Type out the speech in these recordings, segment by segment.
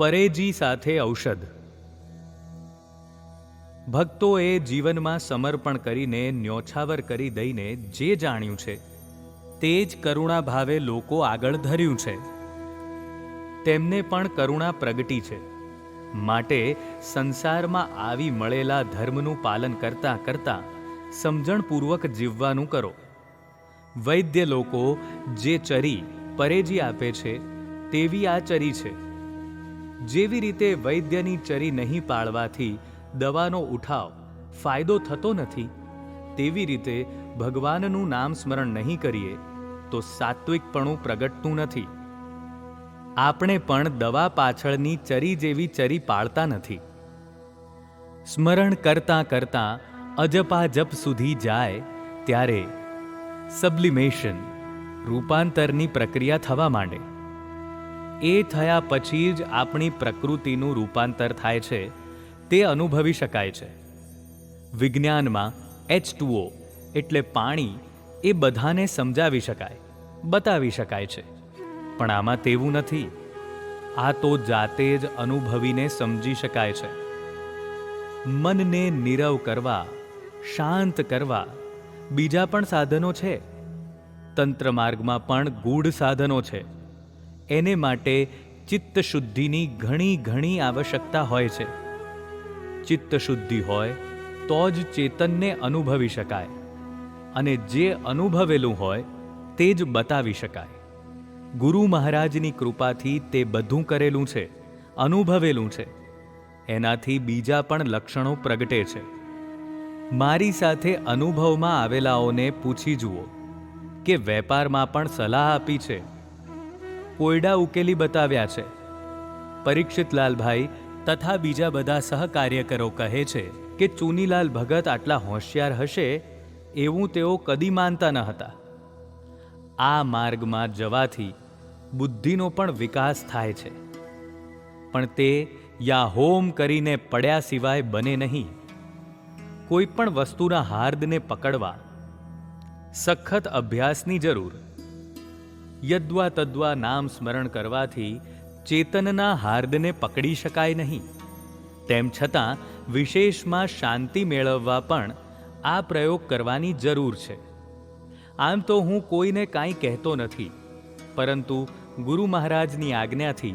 પરેજી સાથે ઔષધ. ભક્તોએ જીવનમાં સમર્પણ કરીને ન્યોછાવર કરી દઈને જે જાણ્યું છે, તે જ કરુણા ભાવે લોકો આગળ ધર્યું છે. તેમને પણ કરુણા પ્રગટી છે. માટે સંસારમાં આવી મળેલા ધર્મનું પાલન કરતાં કરતાં સમજણપૂર્વક જીવવાનું કરો. વૈદ્ય લોકો જે ચરી, પરેજી આપે છે, તેવી આ ચરી છે. જેવી રીતે વૈદ્યની ચરી નહીં પાળવાથી દવાનો ઉઠાવ ફાયદો થતો નથી, તેવી રીતે ભગવાનનું નામ સ્મરણ નહીં કરીએ તો સાત્વિકપણું પ્રગટતું નથી. આપણે પણ દવા પાછળની ચરી જેવી ચરી પાળતા નથી. સ્મરણ કરતાં કરતાં અજપા જપ સુધી જાય ત્યારે સબ્લિમેશન, રૂપાંતરની પ્રક્રિયા થવા માંડે. એ થયા પછી જ આપણી પ્રકૃતિનું રૂપાંતર થાય છે, તે અનુભવી શકાય છે. વિજ્ઞાનમાં એચ ટુઓ એટલે પાણી એ બધાને સમજાવી શકાય, બતાવી શકાય છે. પણ આમાં તેવું નથી. આ તો જાતે જ અનુભવીને સમજી શકાય છે. મનને નીરવ કરવા, શાંત કરવા બીજા પણ સાધનો છે. તંત્ર માર્ગમાં પણ ગૂઢ સાધનો છે. એને માટે ચિત્ત શુદ્ધિની ઘણી ઘણી આવશ્યકતા હોય છે. ચિત્ત શુદ્ધિ હોય તો જ ચેતનને અનુભવી શકાય અને જે અનુભવેલું હોય તે જ બતાવી શકાય. ગુરુ મહારાજની કૃપાથી તે બધું કરેલું છે, અનુભવેલું છે. એનાથી બીજા પણ લક્ષણો પ્રગટે છે. મારી સાથે અનુભવમાં આવેલાઓને પૂછી જુઓ કે વેપારમાં પણ સલાહ આપી છે. કોયડા ઉકેલી બતાવ્યા છે. પરીક્ષિતલાલભાઈ તથા બીજા બધા સહકાર્યકરો કહે છે કે, ચુનીલાલ ભગત આટલા હોશિયાર હશે એવું તેઓ કદી માનતા ન હતા. આ માર્ગમાં જવાથી બુદ્ધિનો પણ વિકાસ થાય છે. પણ તે યા હોમ કરીને પડ્યા સિવાય બને નહીં. કોઈ પણ વસ્તુના હાર્દને પકડવા સખત અભ્યાસની જરૂર. યદ્વા તદ્વા નામ સ્મરણ કરવાથી ચેતનના હાર્દને પકડી શકાય નહીં. તેમ છતાં, વિશેષમાં શાંતિ મેળવવા પણ આ પ્રયોગ કરવાની જરૂર છે. આમ તો હું કોઈને કાંઈ કહેતો નથી, પરંતુ ગુરુ મહારાજની આજ્ઞાથી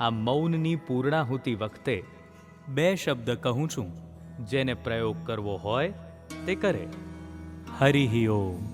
આ મૌનની પૂર્ણાહુતિ વખતે બે શબ્દ કહું છું, જેને પ્રયોગ કરવો હોય તે કરે. હરિ ઓમ.